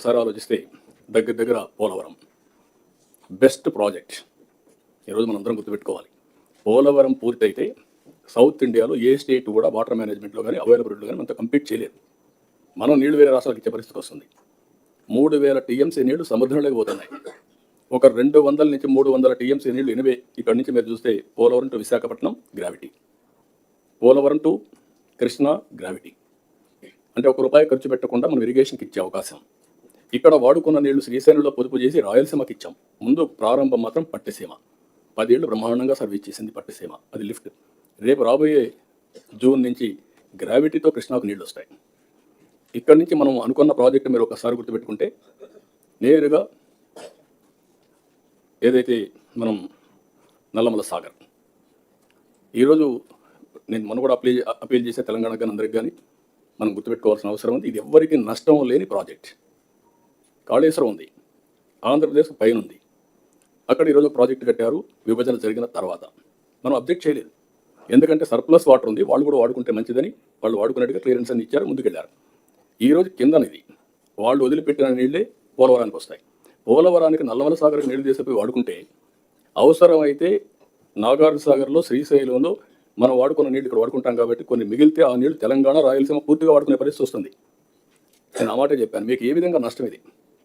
ఒకసారి ఆలోచిస్తే దగ్గర దగ్గర పోలవరం. Best project. ఈరోజు మనం అందరం గుర్తుపెట్టుకోవాలి. పోలవరం పూర్తయితే సౌత్ ఇండియాలో ఏ స్టేట్ కూడా వాటర్ మేనేజ్మెంట్లో కానీ అవైలబిలిటీలో కానీ మనతో కంప్లీట్ చేయలేదు. మనం నీళ్ళు వేరే రాష్ట్రాలకు ఇచ్చే పరిస్థితికి వస్తుంది. మూడు వేల టీఎంసీ నీళ్ళు సముద్రంలోకి పోతున్నాయి. ఒక రెండు వందల నుంచి మూడు వందల టీఎంసీ నీళ్ళు ఎనివే ఇక్కడ నుంచి మీరు చూస్తే Polavaram to Visakhapatnam gravity. Polavaram to Krishna gravity. అంటే ఒక రూపాయి ఖర్చు పెట్టకుండా మనం ఇరిగేషన్కి ఇచ్చే అవకాశం. ఇక్కడ వాడుకున్న నీళ్ళు శ్రీశైలంలో పొదుపు చేసి రాయలసీమకి ఇచ్చాం. ముందు ప్రారంభం మాత్రం పట్టిసీమ. పదేళ్ళు బ్రహ్మాండంగా సర్వీస్ చేసింది పట్టిసీమ. అది లిఫ్ట్. రేపు రాబోయే జూన్ నుంచి గ్రావిటీతో కృష్ణాకు నీళ్ళు వస్తాయి. ఇక్కడ నుంచి మనం అనుకున్న ప్రాజెక్ట్ మీరు ఒకసారి గుర్తుపెట్టుకుంటే నేరుగా ఏదైతే మనం నల్లమల సాగర్. ఈరోజు నేను మనం కూడా అప్లై అప్పీల్ చేసే తెలంగాణ కానీ అందరికి కానీ మనం గుర్తుపెట్టుకోవాల్సిన అవసరం ఉంది. ఇది ఎవ్వరికి నష్టం లేని ప్రాజెక్ట్. కాళేశ్వరం ఉంది. ఆంధ్రప్రదేశ్ పైన ఉంది. అక్కడ ఈరోజు ప్రాజెక్ట్ కట్టారు. విభజన జరిగిన తర్వాత మనం అబ్జెక్ట్ చేయలేదు. ఎందుకంటే సర్ప్లస్ వాటర్ ఉంది. వాళ్ళు కూడా వాడుకుంటే మంచిదని వాళ్ళు వాడుకున్నట్టుగా క్లియరెన్స్ అని ఇచ్చారు ముందుకెళ్ళారు ఈరోజు కిందనిది. వాళ్ళు వదిలిపెట్టిన నీళ్ళే పోలవరానికి వస్తాయి. పోలవరానికి నల్లమల సాగర్ నీళ్ళు తీసిపోయి వాడుకుంటే అవసరమైతే నాగార్జున సాగర్లో శ్రీశైలంలో మనం వాడుకున్న నీళ్ళు ఇక్కడ వాడుకుంటాం కాబట్టి కొన్ని మిగిలితే ఆ నీళ్ళు తెలంగాణ రాయలసీమ పూర్తిగా వాడుకునే పరిస్థితి వస్తుంది. నేను ఆ మాట చెప్పాను. మీకు ఏ విధంగా నష్టం ఇది?